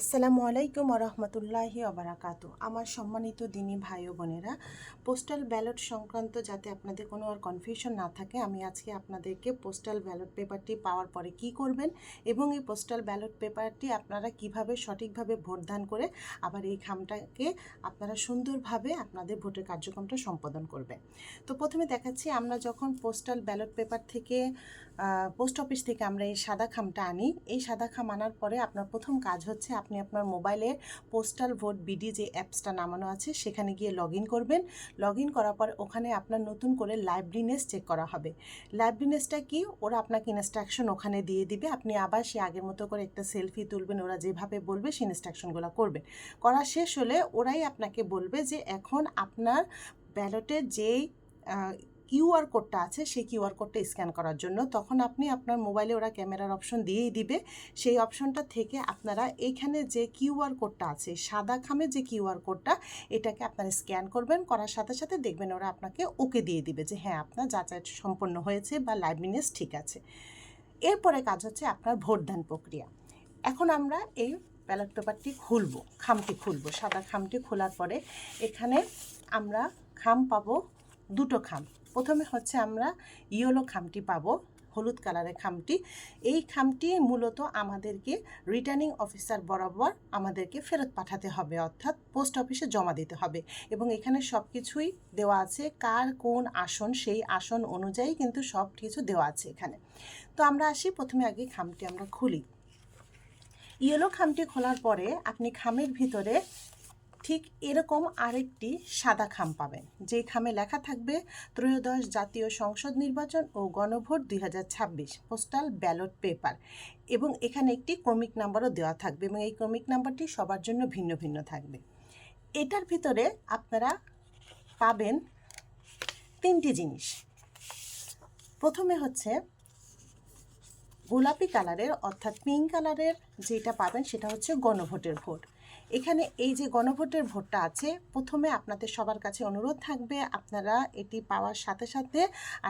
আসসালামু আলাইকুম রহমতুল্লাহি অবরাকাতু আমার সম্মানিত দিনী ভাই ও বোনেরা, পোস্টাল ব্যালট সংক্রান্ত যাতে আপনাদের কোনো আর কনফিউশন না থাকে, আমি আজকে আপনাদেরকে পোস্টাল ব্যালট পেপারটি পাওয়ার পরে কি করবেন এবং এই পোস্টাল ব্যালট পেপারটি আপনারা কীভাবে সঠিকভাবে ভোটদান করে আবার এই খামটাকে আপনারা সুন্দরভাবে আপনাদের ভোটের কার্যক্রমটা সম্পাদন করবেন। তো প্রথমে দেখাচ্ছি, আমরা যখন পোস্টাল ব্যালট পেপার থেকে পোস্ট অফিস থেকে আমরা এই সাদা খামটা আনি, এই সাদা খাম আনার পরে আপনার প্রথম কাজ হচ্ছে আপনি আপনার মোবাইলের পোস্টাল ভোট বিডি যে অ্যাপসটা নামানো আছে, সেখানে গিয়ে লগ করবেন। লগ ইন করার পর ওখানে আপনার নতুন করে লাইব্রেরিনেস চেক করা হবে। লাইব্রেরিনেসটা কি? ওরা আপনাকে ইনস্ট্রাকশন ওখানে দিয়ে দিবে। আপনি আবার সে আগের মতো করে একটা সেলফি তুলবেন, ওরা যেভাবে বলবে সেই ইনস্ট্রাকশনগুলো করবেন। করা শেষ হলে ওরাই আপনাকে বলবে যে এখন আপনার ব্যালটের যেই কিউআর কোডটা আছে, সেই কিউআর কোডটা স্ক্যান করার জন্য। তখন আপনি আপনার মোবাইলে ওরা ক্যামেরার অপশন দিয়েই দিবে। সেই অপশনটা থেকে আপনারা এইখানে যে কিউআর কোডটা আছে, সাদা খামে যে কিউআর কোডটা, এটাকে আপনারা স্ক্যান করবেন, করার সাথে সাথে দেখবেন ওরা আপনাকে ওকে দিয়ে দিবে যে হ্যাঁ আপনার যাচাই সম্পন্ন হয়েছে বা লাইভলিনেস ঠিক আছে। এরপরে কাজ হচ্ছে আপনার ভোটদান প্রক্রিয়া। এখন আমরা এই ব্যালট পেপারটি খুলব, খামটি খুলব। সাদা খামটি খোলার পরে এখানে আমরা খাম পাবো দুটো খাম। প্রথমে হচ্ছে আমরা ইয়েলো খামটি পাবো, হলুদ কালারের খামটি। এই খামটি মূলত আমাদেরকে রিটার্নিং অফিসার বরাবর আমাদেরকে ফেরত পাঠাতে হবে, অর্থাৎ পোস্ট অফিসে জমা দিতে হবে। এবং এখানে সব কিছুই দেওয়া আছে, কার কোন আসন, সেই আসন অনুযায়ী কিন্তু সব কিছু দেওয়া আছে এখানে। তো আমরা আসি, প্রথমে আগে খামটি আমরা খুলি। ইয়েলো খামটি খোলার পরে আপনি খামের ভিতরে ঠিক এরকম আরেকটি সাদা খাম পাবেন। যে খামে লেখা থাকবে, ত্রয়োদশ জাতীয় সংসদ নির্বাচন ও গণভোট দুই হাজার ছাব্বিশ পোস্টাল ব্যালট পেপার এবং এখানে একটি ক্রমিক নাম্বারও দেওয়া থাকবে এবং এই ক্রমিক নাম্বারটি সবার জন্য ভিন্ন ভিন্ন থাকবে। এটার ভিতরে আপনারা পাবেন তিনটি জিনিস। প্রথমে হচ্ছে গোলাপি কালারের অর্থাৎ পিঙ্ক কালারের যেটা পাবেন সেটা হচ্ছে গণভোটের ভোট। এখানে এই যে গণভোটের ভোটটা আছে, প্রথমে আপনাদের সবার কাছে অনুরোধ থাকবে আপনারা এটি পাওয়ার সাথে সাথে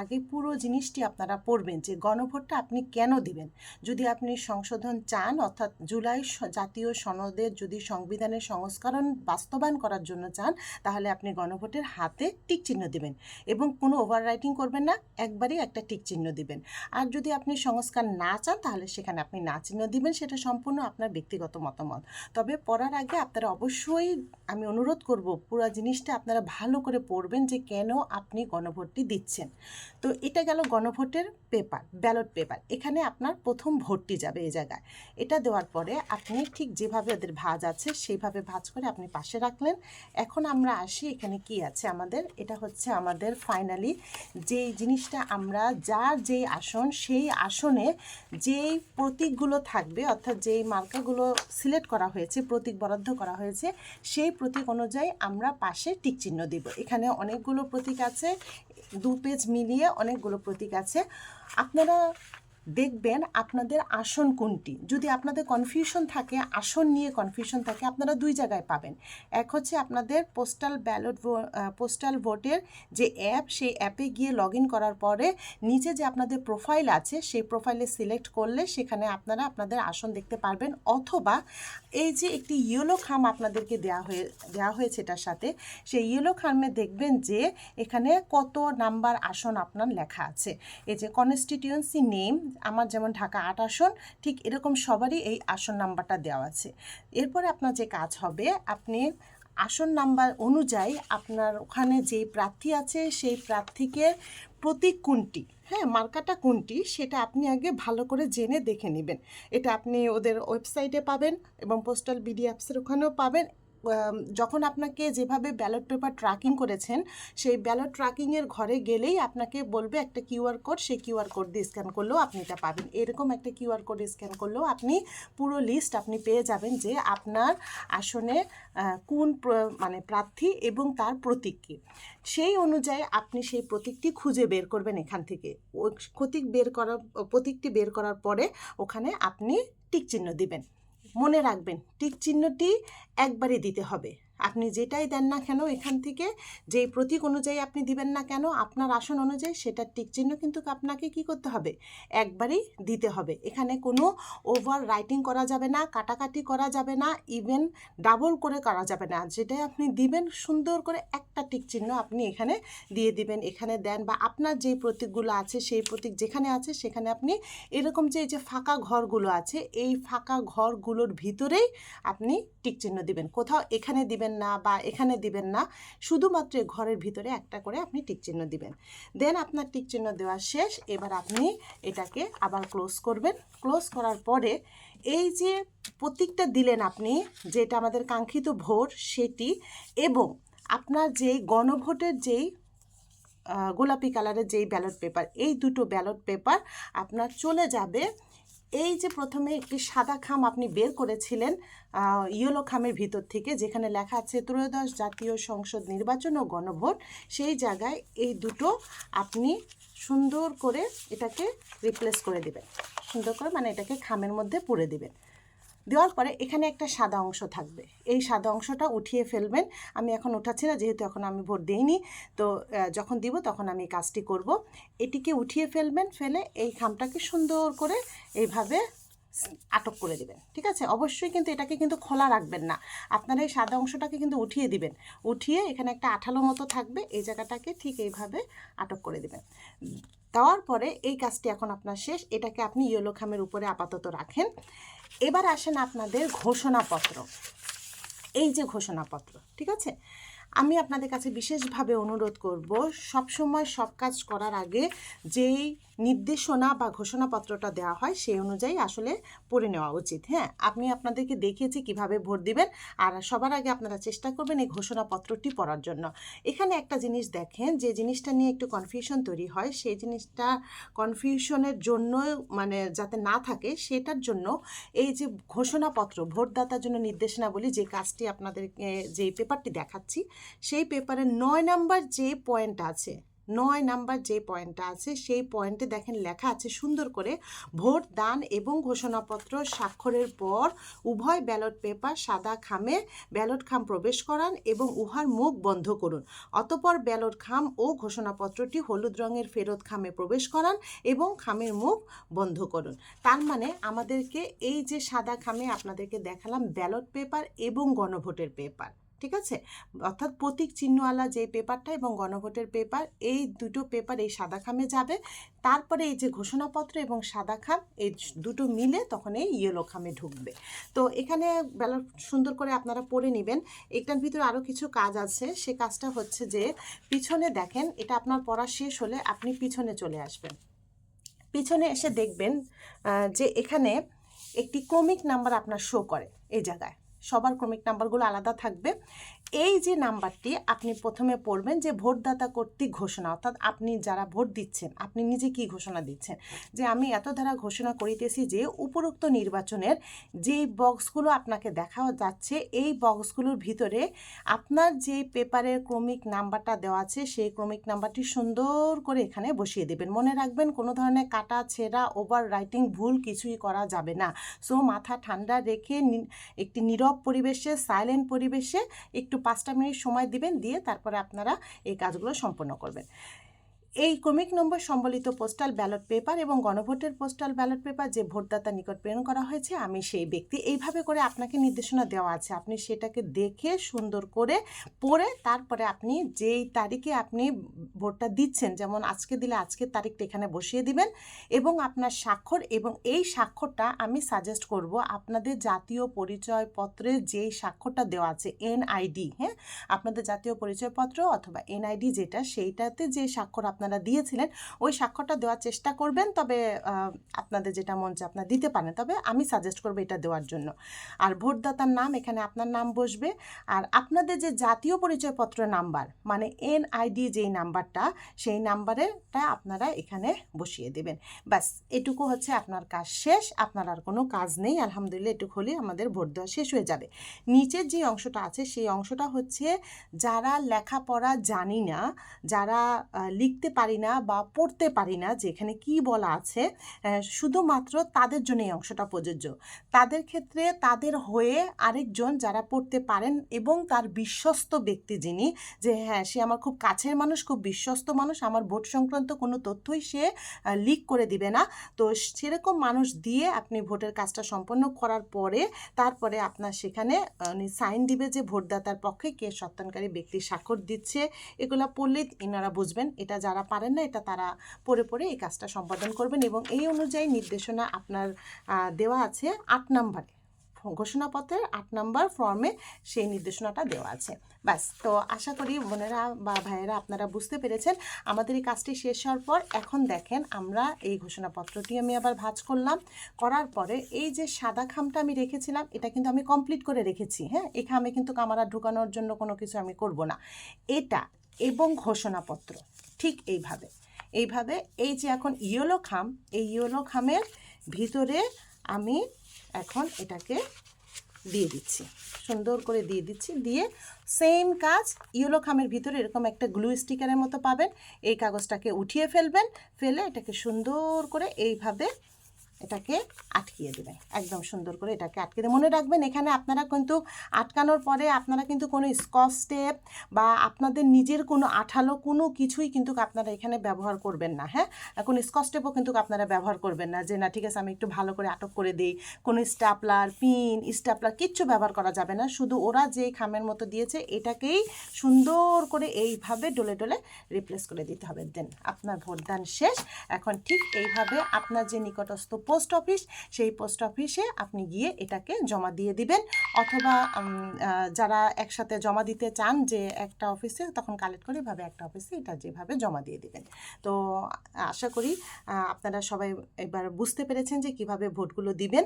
আগে পুরো জিনিসটি আপনারা পড়বেন যে গণভোটটা আপনি কেন দিবেন। যদি আপনি সংশোধন চান, অর্থাৎ জুলাই জাতীয় সনদের যদি সংবিধানের সংস্করণ বাস্তবায়ন করার জন্য চান, তাহলে আপনি গণভোটের হাতে টিক চিহ্ন দিবেন এবং কোনো ওভার রাইটিং করবেন না, একবারই একটা টিক চিহ্ন দিবেন। আর যদি আপনি সংস্কার না চান, তাহলে সেখানে আপনি না চিহ্ন দিবেন, সেটা সম্পূর্ণ আপনার ব্যক্তিগত মতামত। তবে পড়ার আগে আপনারা অবশ্যই আমি অনুরোধ করব পুরো জিনিসটা আপনারা ভালো করে পড়বেন যে কেন আপনি গণভোটটি দিচ্ছেন। তো এটা গেল গণভোটের পেপার, ব্যালট পেপার। এখানে আপনার প্রথম ভোটটি যাবে এই জায়গায়। এটা দেওয়ার পরে আপনি ঠিক যেভাবে ওদের ভাজ আছে সেইভাবে ভাজ করে আপনি পাশে রাখলেন। এখন আমরা আসি এখানে কি আছে আমাদের। এটা হচ্ছে আমাদের ফাইনালি যেই জিনিসটা আমরা যার যেই আসন, সেই আসনে যেই প্রতীকগুলো থাকবে, অর্থাৎ যেই মার্কাগুলো সিলেক্ট করা হয়েছে প্রতীক বরাদ্দ করা হয়েছে, সেই প্রতীক অনুযায়ী আমরা পাশে টিক চিহ্ন দেব। এখানে অনেকগুলো প্রতীক আছে, দু পেজ মিলিয়ে অনেকগুলো প্রতীক আছে। আপনারা দেখবেন আপনাদের আসন কোনটি। যদি আপনাদের কনফিউশন থাকে, আসন নিয়ে কনফিউশন থাকে, আপনারা দুই জায়গায় পাবেন। এক হচ্ছে আপনাদের পোস্টাল ব্যালট পোস্টাল ভোটের যে অ্যাপ সেই অ্যাপে গিয়ে লগ করার পরে নিচে যে আপনাদের প্রোফাইল আছে, সেই প্রোফাইলে সিলেক্ট করলে সেখানে আপনারা আপনাদের আসন দেখতে পারবেন। অথবা এই যে একটি ইয়েলো খাম আপনাদেরকে দেওয়া হয়ে দেওয়া হয়েছে এটার সাথে, সেই ইয়েলো খামে দেখবেন যে এখানে কত নাম্বার আসন আপনার লেখা আছে। এই যে কনস্টিটিউয়েন্সি নেম আমার যেমন ঢাকা আট আসন, ঠিক এরকম সবারই এই আসন নাম্বারটা দেওয়া আছে। এরপরে আপনার যে কাজ হবে, আপনি আসন নাম্বার অনুযায়ী আপনার ওখানে যেই প্রার্থী আছে, সেই প্রার্থীকে প্রতীক কোনটি হ্যাঁ মার্কাটা কোনটি, সেটা আপনি আগে ভালো করে জেনে দেখে নেবেন। এটা আপনি ওদের ওয়েবসাইটে পাবেন এবং পোস্টাল বিডি অ্যাপসের ওখানেও পাবেন যখন আপনাকে যেভাবে ব্যালট পেপার ট্র্যাকিং করেছেন, সেই ব্যালট ট্র্যাকিংয়ের ঘরে গেলেই আপনাকে বলবে একটা কিউআর কোড সেই কিউআর কোড দিয়ে স্ক্যান করলেও আপনি এটা পাবেন। এরকম একটা কিউআর কোড স্ক্যান করলেও আপনি পুরো লিস্ট আপনি পেয়ে যাবেন যে আপনার আসনে কোন মানে প্রার্থী এবং তার প্রতীক কী সেই অনুযায়ী আপনি সেই প্রতীকটি খুঁজে বের করবেন এখান থেকে। প্রতীক বের করার, প্রতীকটি বের করার পরে ওখানে আপনি টিক চিহ্ন দিবেন। মনে রাখবেন টিক চিহ্নটি একবারে দিতে হবে। আপনি যেটাই দেন না কেন এখান থেকে, যেই প্রতীক অনুযায়ী আপনি দিবেন না কেন, আপনার আসন অনুযায়ী সেটার টিক চিহ্ন কিন্তু আপনাকে কি করতে হবে? একবারই দিতে হবে। এখানে কোনো ওভার রাইটিং করা যাবে না, কাটাকাটি করা যাবে না ইভেন ডাবল করে করা যাবে না। যেটাই আপনি দিবেন, সুন্দর করে একটা টিক চিহ্ন আপনি এখানে দিয়ে দিবেন। এখানে দেন বা আপনার যেই প্রতীকগুলো আছে, সেই প্রতীক যেখানে আছে, সেখানে আপনি এরকম যে, এই যে ফাঁকা ঘরগুলো আছে, এই ফাঁকা ঘরগুলোর ভিতরেই আপনি টিক চিহ্ন দিবেন। কোথাও এখানে দিবেন না বা এখানে দিবেন না, শুধুমাত্র ঘরের ভিতরে একটা করে আপনি টিক চিহ্ন দিবেন। দেন আপনার টিক চিহ্ন দেওয়া শেষ, এবার আপনি এটাকে আবার ক্লোজ করবেন। ক্লোজ করার পরে এই যে প্রতীকটা দিলেন আপনি, যেটা আমাদের কাঙ্ক্ষিত ভোট, সেটি এবং আপনার যেই গণভোটের যেই গোলাপি কালারের যেই ব্যালট পেপার এই দুটো ব্যালট পেপার আপনার চলে যাবে এই যে প্রথমে একটি সাদা খাম আপনি বের করেছিলেন ইয়েলো খামের ভিতর থেকে, যেখানে লেখা আছে ত্রয়োদশ জাতীয় সংসদ নির্বাচন ও গণভোট, সেই জায়গায় এই দুটো আপনি সুন্দর করে এটাকে রিপ্লেস করে দেবেন। সুন্দর করে মানে এটাকে খামের মধ্যে পুরে দিবেন। দেওয়ার পরে এখানে একটা সাদা অংশ থাকবে। এই সাদা অংশটা উঠিয়ে ফেলবেন। আমি এখন উঠাচ্ছি না, যেহেতু এখন আমি ভোট দিইনি। তো যখন দিব তখন আমি কাজটি করব। এটিকে উঠিয়ে ফেলবেন, ফেলে এই খামটাকে সুন্দর করে এইভাবে আটক করে দেবেন, ঠিক আছে? অবশ্যই কিন্তু এটাকে কিন্তু খোলা রাখবেন না। আপনারা এই সাদা অংশটাকে কিন্তু উঠিয়ে দিবেন। উঠিয়ে এখানে একটা আঠালো মতো থাকবে, এই জায়গাটাকে ঠিক এইভাবে আটক করে দেবেন। দেওয়ার পরে এই কাজটি এখন আপনার শেষ। এটাকে আপনি ইয়েলো খামের উপরে আপাতত রাখেন। এবার আসেন আপনাদের ঘোষণাপত্র। এই যে ঘোষণাপত্র, ঠিক আছে? আমি আপনাদের কাছে বিশেষভাবে অনুরোধ করব, সবসময় সব কাজ করার আগে যেই নির্দেশনা বা ঘোষণাপত্রটা দেওয়া হয়, সেই অনুযায়ী আসলে পড়ে নেওয়া উচিত। হ্যাঁ আমি আপনাদেরকে দেখিয়েছি কীভাবে ভোট দিবেন আর সবার আগে আপনারা চেষ্টা করবেন এই ঘোষণাপত্রটি পড়ার জন্য। এখানে একটা জিনিস দেখেন যে জিনিসটা নিয়ে একটু কনফিউশন তৈরি হয়, সেই জিনিসটা কনফিউশনের জন্য মানে যাতে না থাকে, সেটার জন্য এই যে ঘোষণাপত্র, ভোটদাতার জন্য নির্দেশনাবলী যে কাজটি আপনাদেরকে, যে পেপারটি দেখাচ্ছি, সেই পেপারের নয় নাম্বার যে পয়েন্ট আছে নয় নাম্বার যে পয়েন্টটা আছে, সেই পয়েন্টে দেখেন লেখা আছে, সুন্দর করে ভোট, দান এবং ঘোষণাপত্র স্বাক্ষরের পর উভয় ব্যালট পেপার সাদা খামে ব্যালট খাম প্রবেশ করান এবং উহার মুখ বন্ধ করুন। অতপর ব্যালট খাম ও ঘোষণাপত্রটি হলুদ রঙের ফেরত খামে প্রবেশ করান এবং খামের মুখ বন্ধ করুন। তার মানে আমাদেরকে এই যে সাদা খামে আপনাদেরকে দেখালাম ব্যালট পেপার এবং গণভোটের পেপার। ঠিক আছে? অর্থাৎ প্রতীক চিহ্নওয়ালা যে পেপারটা এবং গণভোটের পেপার, এই দুটো পেপার এই সাদা খামে যাবে। তারপরে এই যে ঘোষণাপত্র এবং সাদা খাম, এই দুটো মিলে তখন এই ইয়েলো খামে ঢুকবে। তো এখানে বেলা সুন্দর করে আপনারা পড়ে নেবেন। এটার ভিতরে আরও কিছু কাজ আছে। সে কাজটা হচ্ছে যে, পিছনে দেখেন, এটা আপনার পড়া শেষ হলে আপনি পিছনে চলে আসবেন। পিছনে এসে দেখবেন যে এখানে একটি ক্রমিক নাম্বার আপনার শো করে এই জায়গায়। সবার ক্রমিক নাম্বারগুলো আলাদা থাকবে। এই যে নাম্বারটি আপনি প্রথমে পড়বেন যে ভোটদাতা কর্তৃক ঘোষণা, অর্থাৎ আপনি যারা ভোট দিচ্ছেন, আপনি নিজে কি ঘোষণা দিচ্ছেন? যে আমি এত দ্বারা ঘোষণা করিতেছি যে উপরোক্ত নির্বাচনের যে বক্সগুলো আপনাকে দেখা যাচ্ছে, এই বক্সগুলোর ভিতরে আপনার যে পেপারের ক্রমিক নাম্বারটা দেওয়া আছে, সেই ক্রমিক নাম্বারটি সুন্দর করে এখানে বসিয়ে দেবেন। মনে রাখবেন কোনো ধরনের কাটা, ছেঁড়া ওভার রাইটিং ভুল কিছুই করা যাবে না। সো মাথা ঠান্ডা রেখে একটি নীরব পরিবেশে সাইলেন্ট পরিবেশে একটু পাঁচটা মিনিট সময় দিবেন দিয়ে তারপরে আপনারা এই কাজগুলো সম্পন্ন করবেন। এই ক্রমিক নম্বর সম্বলিত পোস্টাল ব্যালট পেপার এবং গণভোটের পোস্টাল ব্যালট পেপার যে ভোটদাতার নিকট প্রেরণ করা হয়েছে, আমি সেই ব্যক্তি। এইভাবে করে আপনাকে নির্দেশনা দেওয়া আছে। আপনি সেটাকে দেখে, সুন্দর করে পড়ে, তারপরে আপনি যেই তারিখে আপনি ভোটটা দিচ্ছেন, যেমন আজকে দিলে আজকের তারিখটা এখানে বসিয়ে দিবেন এবং আপনার স্বাক্ষর এবং এই স্বাক্ষরটা আমি সাজেস্ট করব আপনাদের জাতীয় পরিচয়পত্রের যেই স্বাক্ষরটা দেওয়া আছে এনআইডি হ্যাঁ? আপনাদের জাতীয় পরিচয়পত্র অথবা এনআইডি যেটা, সেইটাতে যে স্বাক্ষর আপনারা দিয়েছিলেন, ওই স্বাক্ষরটা দেওয়ার চেষ্টা করবেন। তবে আপনাদের যেটা মন চায় আপনারা দিতে পারেন। তবে আমি সাজেস্ট করব এটা দেওয়ার জন্য। আর ভোটদাতার নাম, এখানে আপনার নাম বসবে। আর আপনাদের যে জাতীয় পরিচয়পত্র নাম্বার মানে এনআইডি যেই নাম্বারটা, সেই নাম্বারেরটা আপনারা এখানে বসিয়ে দেবেন। ব্যাস, এটুকু হচ্ছে আপনার কাজ শেষ। আপনার আর কোনো কাজ নেই। আলহামদুলিল্লাহ, এটুকু হলেই আমাদের ভোট দেওয়া শেষ হয়ে যাবে। নিচের যে অংশটা আছে, সেই অংশটা হচ্ছে যারা লেখাপড়া জানি না, যারা লিখতে পারি না বা পড়তে পারি না যে এখানে কি বলা আছে শুধুমাত্র তাদের জন্য এই অংশটা প্রযোজ্য। তাদের ক্ষেত্রে তাদের হয়ে আরেকজন যারা পড়তে পারেন এবং তার বিশ্বস্ত ব্যক্তি যিনি, যে হ্যাঁ সে আমার খুব কাছের মানুষ, খুব বিশ্বস্ত মানুষ, আমার ভোট সংক্রান্ত কোনো তথ্যই সে লিক করে দিবে না। তো সেরকম মানুষ দিয়ে আপনি ভোটের কাজটা সম্পন্ন করার পরে, তারপরে আপনার সেখানে উনি সাইন দিবে যে ভোটদাতার পক্ষে কে সত্যানকারী ব্যক্তি স্বাক্ষর দিচ্ছে। এগুলো পড়লেই এনারা বুঝবেন। এটা যারা পারেন না, এটা তারা পড়ে পড়ে এই কাজটা সম্পাদন করবেন এবং এই অনুযায়ী নির্দেশনা আপনার দেওয়া আছে আট নম্বরে। ঘোষণাপত্রের আট নম্বর ফর্মে সেই নির্দেশনাটা দেওয়া আছে। ব্যাস, তো আশা করি বোনেরা বা ভাইয়েরা আপনারা বুঝতে পেরেছেন। আমাদের এই কাজটি শেষ হওয়ার পর এখন দেখেন আমরা এই ঘোষণাপত্রটি আমি আবার ভাজ করলাম। করার পরে এই যে সাদা খামটা আমি রেখেছিলাম, এটা কিন্তু আমি কমপ্লিট করে রেখেছি হ্যাঁ? এই খামে কিন্তু কামারা ঢুকানোর জন্য কোনো কিছু আমি করব না। এটা এবং ঘোষণাপত্র। ঠিক এইভাবে। এইভাবে এই যে এখন ইয়েলো খাম, এই ইয়েলো খামের ভিতরে আমি এখন এটাকে দিয়ে দিচ্ছি। সুন্দর করে দিয়ে দিচ্ছি। দিয়ে সেম কাজ ইয়েলো খামের ভিতরে এরকম একটা গ্লু স্টিকারের মতো পাবেন। এই কাগজটাকে উঠিয়ে ফেলবেন। ফেলে এটাকে সুন্দর করে এইভাবে এটাকে আটকিয়ে দেবেন একদম সুন্দর করে এটাকে আটকে দেবেন মনে রাখবেন, এখানে আপনারা কিন্তু আটকানোর পরে আপনারা কিন্তু কোনো স্কচ টেপ বা আপনাদের নিজের কোনো আঠালো কোনো কিছুই কিন্তু আপনারা এখানে ব্যবহার করবেন না হ্যাঁ? কোনো স্কচ টেপও কিন্তু আপনারা ব্যবহার করবেন না যে, না, ঠিক আছে, আমি একটু ভালো করে আটক করে দিই। কোনো স্টাপলার, পিন, স্টাপলার কিচ্ছু ব্যবহার করা যাবে না। শুধু ওরা যে খামের মতো দিয়েছে, এটাকেই সুন্দর করে এইভাবে ডলে ডলে রিপ্লেস করে দিতে হবে। দেন, আপনার ভোটদান শেষ। এখন ঠিক এইভাবে আপনার যে নিকটস্থ পোস্ট অফিস সেই পোস্ট অফিসে আপনি গিয়ে এটাকে জমা দিয়ে দিবেন। অথবা যারা একসাথে জমা দিতে চান যে একটা অফিসে তখন কালেক্ট করে এভাবে একটা অফিসে এটা যেভাবে জমা দিয়ে দিবেন। তো, আশা করি আপনারা সবাই এবার বুঝতে পেরেছেন যে কীভাবে ভোটগুলো দিবেন।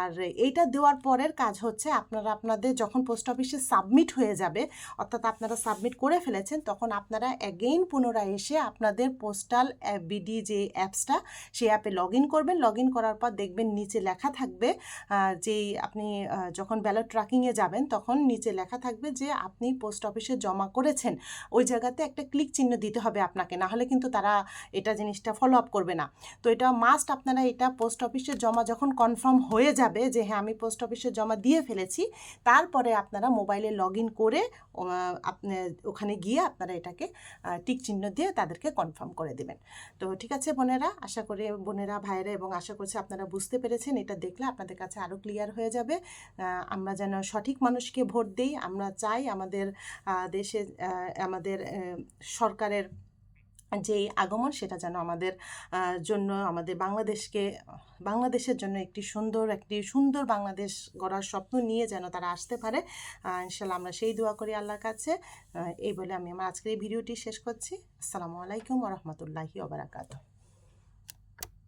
আর এইটা দেওয়ার পরের কাজ হচ্ছে, আপনারা আপনাদের যখন পোস্ট অফিসে সাবমিট হয়ে যাবে, অর্থাৎ আপনারা সাবমিট করে ফেলেছেন, তখন আপনারা অ্যাগেইন পুনরায় এসে আপনাদের পোস্টাল বিডি যে অ্যাপসটা সেই অ্যাপে লগ ইন করবেন। লগ ইন করার পর দেখবেন নিচে লেখা থাকবে যেই আপনি যখন ব্যালট ট্র্যাকিংয়ে যাবেন তখন নিচে লেখা থাকবে যে আপনি পোস্ট অফিসে জমা করেছেন। ওই জায়গাতে একটা ক্লিক চিহ্ন দিতে হবে আপনাকে, না হলে কিন্তু তারা এটা জিনিসটা ফলো আপ করবে না। তো এটা মাস্ট আপনারা এটা পোস্ট অফিসে জমা যখন কনফার্ম হয়ে যাবে যে হ্যাঁ আমি পোস্ট অফিসে জমা দিয়ে ফেলেছি, তারপরে আপনারা মোবাইলে লগ ইন করে আপনি, ওখানে গিয়ে আপনারা এটাকে টিক চিহ্ন দিয়ে তাদেরকে কনফার্ম করে দেবেন। তো ঠিক আছে বোনেরা, আশা করি বোনেরা ভাইরা এবং আশা করছি আপনারা বুঝতে পেরেছেন, এটা দেখলে আপনাদের কাছে আরও ক্লিয়ার হয়ে যাবে। আমরা যেন সঠিক মানুষকে ভোট দিই, আমরা চাই আমাদের দেশে আমাদের সরকারের যেই আগমন সেটা যেন আমাদের জন্য, আমাদের বাংলাদেশকে, বাংলাদেশের জন্য একটি সুন্দর একটি সুন্দর বাংলাদেশ গড়ার স্বপ্ন নিয়ে যেন তারা আসতে পারে। ইনশাল্লাহ আমরা সেই দোয়া করি আল্লাহর কাছে। এই বলে আমি আমার আজকের এই ভিডিওটি শেষ করছি। আসসালামু আলাইকুম রহমতুল্লাহি ওবরাকাতুহ